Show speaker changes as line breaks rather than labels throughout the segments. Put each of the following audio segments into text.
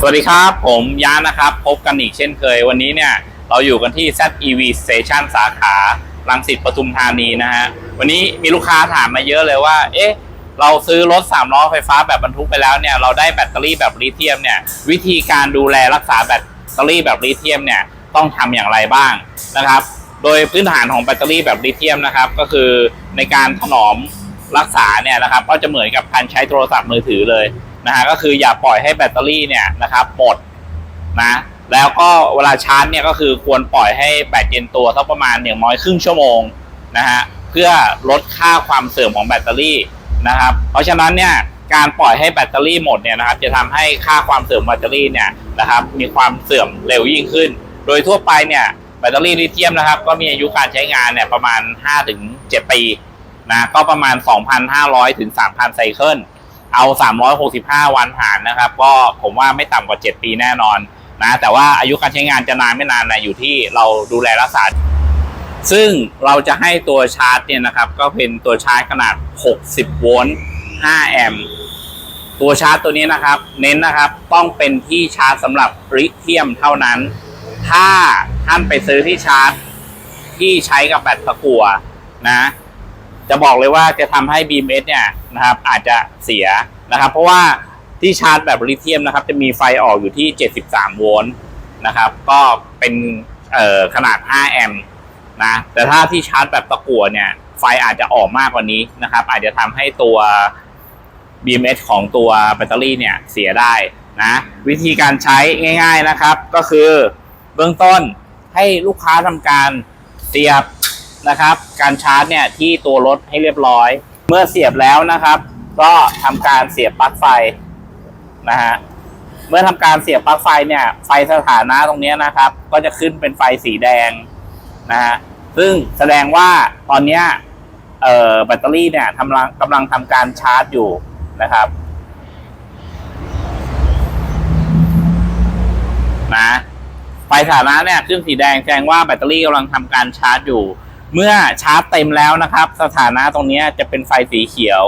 สวัสดีครับผมยานนะครับ พบกันอีกเช่นเคย วันนี้เนี่ยเราอยู่กันที่ ZEV Station สาขาลังสิตปทุมธานีนะฮะวันนี้มีลูกค้าถามมาเยอะเลยว่า เอ๊ะ เราซื้อรถ3ล้อไฟฟ้าแบบบรรทุกไปแล้วเนี่ยเราได้แบตเตอรี่แบบลิเธียมเนี่ยวิธีการดูแลรักษาแบตเตอรี่แบบลิเธียมเนี่ยต้องทำอย่างไรบ้างนะครับ โดยพื้นฐานของแบตเตอรี่แบบลิเธียมนะครับ ก็คือในการถนอมรักษาเนี่ยนะครับ ก็จะเหมือนกับการใช้โทรศัพท์มือถือเลย นะฮะก็คืออย่าปล่อยให้แบตเตอรี่เนี่ยนะครับหมดนะแล้วก็เวลาชาร์จเนี่ยก็คือควรปล่อยให้แบตเย็นตัวสักประมาณอย่างน้อยครึ่งชั่วโมงนะฮะเพื่อลดค่าความเสื่อมของแบตเตอรี่นะครับเพราะฉะนั้นเนี่ยการปล่อยให้แบตเตอรี่หมดเนี่ยนะครับจะทำให้ค่าความเสื่อมแบตเตอรี่เนี่ยนะครับมีความเสื่อมเร็วยิ่งขึ้น โดยทั่วไปเนี่ยแบตเตอรี่ลิเธียมนะครับก็มีอายุการใช้งานเนี่ยประมาณ 5-7 ปีนะก็ประมาณ 2,500 ถึง 3,000 ไซเคิล เอา 365 วันหารนะครับ ก็ผมว่าไม่ต่ำกว่า 7 ปีแน่นอนนะแต่ว่าอายุการใช้งานจะนานไม่นานนะอยู่ที่เราดูแลรักษา ซึ่งเราจะให้ตัวชาร์จเนี่ยนะครับ ก็เป็นตัวชาร์จขนาด 60 โวลต์ 5 แอมป์ตัวชาร์จตัวนี้นะครับ เน้นนะครับต้องเป็นที่ชาร์จสำหรับลิเธียมเท่านั้น ถ้าท่านไปซื้อที่ชาร์จที่ใช้กับแบตตะกั่วนะ จะบอกเลยว่าจะทำให้ BMS เนี่ยนะครับอาจจะเสียนะครับ เพราะว่าที่ชาร์จแบบลิเธียมนะครับ จะมีไฟออกอยู่ที่ 73 โวลต์นะครับ ก็เป็นขนาด 5 แอมป์นะแต่ถ้าที่ชาร์จแบบตะกั่วเนี่ยไฟอาจจะออกมากกว่านี้นะครับ อาจจะทำให้ตัว BMS ของตัวแบตเตอรี่เนี่ยเสียได้นะวิธีการใช้ง่าย ๆนะครับ ก็คือเบื้องต้นให้ลูกค้าทำการเสียบ นะครับ การชาร์จเนี่ยที่ตัวรถให้เรียบร้อย เมื่อเสียบแล้วนะครับ ก็ทำการเสียบปลั๊กไฟนะฮะเมื่อทำการเสียบปลั๊กไฟเนี่ย ไฟสถานะตรงนี้นะครับ ก็จะขึ้นเป็นไฟสีแดงนะฮะซึ่งแสดงว่าตอนนี้แบตเตอรี่เนี่ยทำลังกำลังทำการชาร์จอยู่นะครับนะไฟสถานะเนี่ยขึ้นสีแดงแสดงว่าแบตเตอรี่กำลังทำการชาร์จอยู่ เมื่อชาร์จเต็มแล้วนะครับ สถานะตรงนี้จะเป็นไฟสีเขียว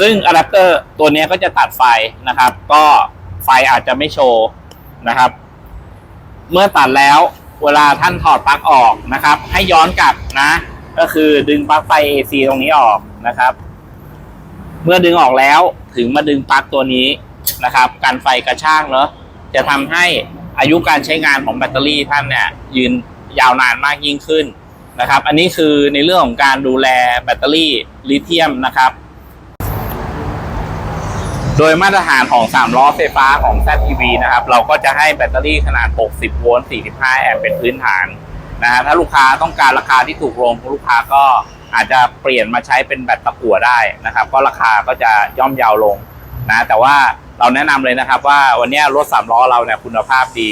ซึ่งอะแดปเตอร์ตัวนี้ก็จะตัดไฟนะครับ ก็ไฟอาจจะไม่โชว์นะครับ เมื่อตัดแล้วเวลาท่านถอดปลั๊กออกนะครับ ให้ย้อนกลับนะ ก็คือดึงปลั๊กไฟ AC ตรงนี้ออกนะครับ เมื่อดึงออกแล้วถึงมาดึงปลั๊กตัวนี้นะครับกันไฟกระชากเนาะจะทำให้อายุการใช้งานของแบตเตอรี่ท่านเนี่ยยืนยาวนานมากยิ่งขึ้น นะครับ อันนี้คือในเรื่องของการดูแลแบตเตอรี่ลิเธียมนะครับ โดยมาตรฐานของ 3 ล้อไฟฟ้าของ ZEV นะครับ เราก็จะให้แบตเตอรี่ขนาด 60 โวลต์ 45 แอมป์เป็นพื้นฐานนะฮะถ้าลูกค้าต้องการราคาที่ถูกลงลูกค้าก็อาจจะเปลี่ยนมาใช้เป็นแบตตะกั่วได้นะครับ ก็ราคาก็จะย่อมเยาวลงนะแต่ว่าเราแนะนำเลยนะครับว่าวันนี้รถ3ล้อเราเนี่ยคุณภาพดี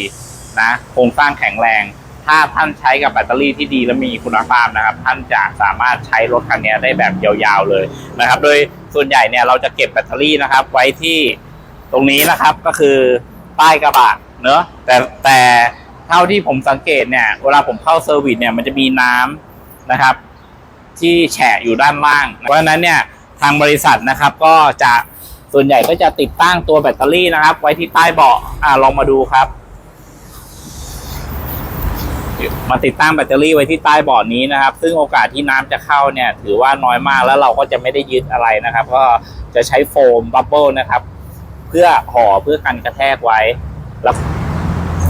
นะโครงสร้างแข็งแรง ถ้าท่านใช้กับแบตเตอรี่ที่ดีและมีคุณภาพนะครับ ท่านจะสามารถใช้รถคันนี้ได้แบบยาวๆเลยนะครับ โดยส่วนใหญ่เนี่ยเราจะเก็บแบตเตอรี่นะครับ ไว้ที่ตรงนี้นะครับก็คือใต้กระบะเนอะแต่แต่เท่าที่ผมสังเกตเนี่ยเวลาผมเข้าเซอร์วิสเนี่ยมันจะมีน้ำนะครับ ที่แฉะอยู่ด้านล่าง เพราะฉะนั้นเนี่ยทางบริษัทนะครับก็จะส่วนใหญ่ก็จะติดตั้งตัวแบตเตอรี่นะครับ ไว้ที่ใต้เบาะอ่าลองมาดูครับ มาติดตั้งแบตเตอรี่ไว้ที่ใต้เบาะนี้นะครับ ซึ่งโอกาสที่น้ำจะเข้าเนี่ย ถือว่าน้อยมากแล้วเราก็จะไม่ได้ยึดอะไรนะครับ ก็จะใช้โฟมบับเบิลนะครับ เพื่อห่อเพื่อกันกระแทกไว้แล้ว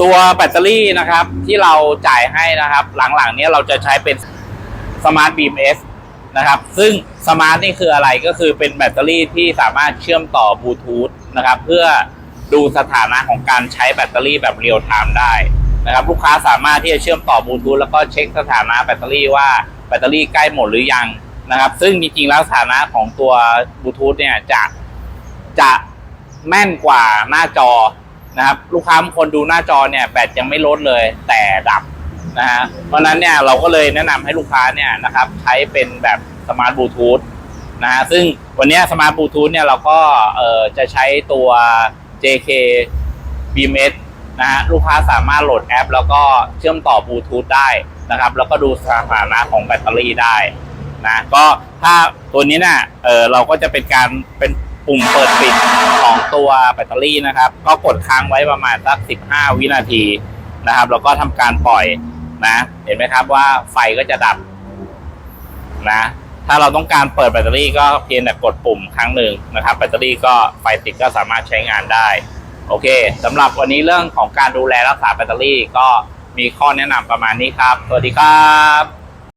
ตัวแบตเตอรี่นะครับ ที่เราจ่ายให้นะครับ หลังๆนี้เราจะใช้เป็นสมาร์ทบีมเอสนะครับ ซึ่งสมาร์ทนี่คืออะไรก็คือเป็นแบตเตอรี่ที่สามารถเชื่อมต่อบลูทูธนะครับ เพื่อดูสถานะของการใช้แบตเตอรี่แบบเรียลไทม์ได้ นะครับลูกค้าสามารถที่จะเชื่อมต่อบลูทูธแล้วก็เช็คสถานะแบตเตอรี่ว่าแบตเตอรี่ใกล้หมดหรือยังนะครับ ซึ่งจริงๆแล้วสถานะของตัวบลูทูธเนี่ยจะจะแม่นกว่าหน้าจอนะครับลูกค้าบางคนดูหน้าจอเนี่ยแบตยังไม่ลดเลยแต่ดับนะฮะเพราะนั้นเนี่ยเราก็เลยแนะนำให้ลูกค้าเนี่ยนะครับใช้เป็นแบบสมาร์ทบลูทูธนะฮะซึ่งวันนี้สมาร์ทบลูทูธเนี่ยเราก็เอ่อจะใช้ตัว JK BMS นะฮะลูกค้าสามารถโหลดแอป แล้วก็เชื่อมต่อบลูทูธได้นะครับ แล้วก็ดูสถานะของแบตเตอรี่ได้นะก็ถ้าตัวนี้เนะ่ะเออเราก็จะเป็นการเป็นปุ่มเปิดปิดของตัวแบตเตอรี่นะครับ ก็กดค้างไว้ประมาณสัก 15 วินาทีนะครับ แล้วก็ทำการปล่อยนะ เห็นไหมครับว่าไฟก็จะดับนะ ถ้าเราต้องการเปิดแบตเตอรี่ก็เพียงแต่กดปุ่มครั้งหนึ่งนะครับ แบตเตอรี่ก็ไฟติดก็สามารถใช้งานได้ โอเคสำหรับวันนี้เรื่องของการดูแลรักษาแบตเตอรี่ก็มีข้อแนะนำประมาณนี้ครับ สวัสดีครับ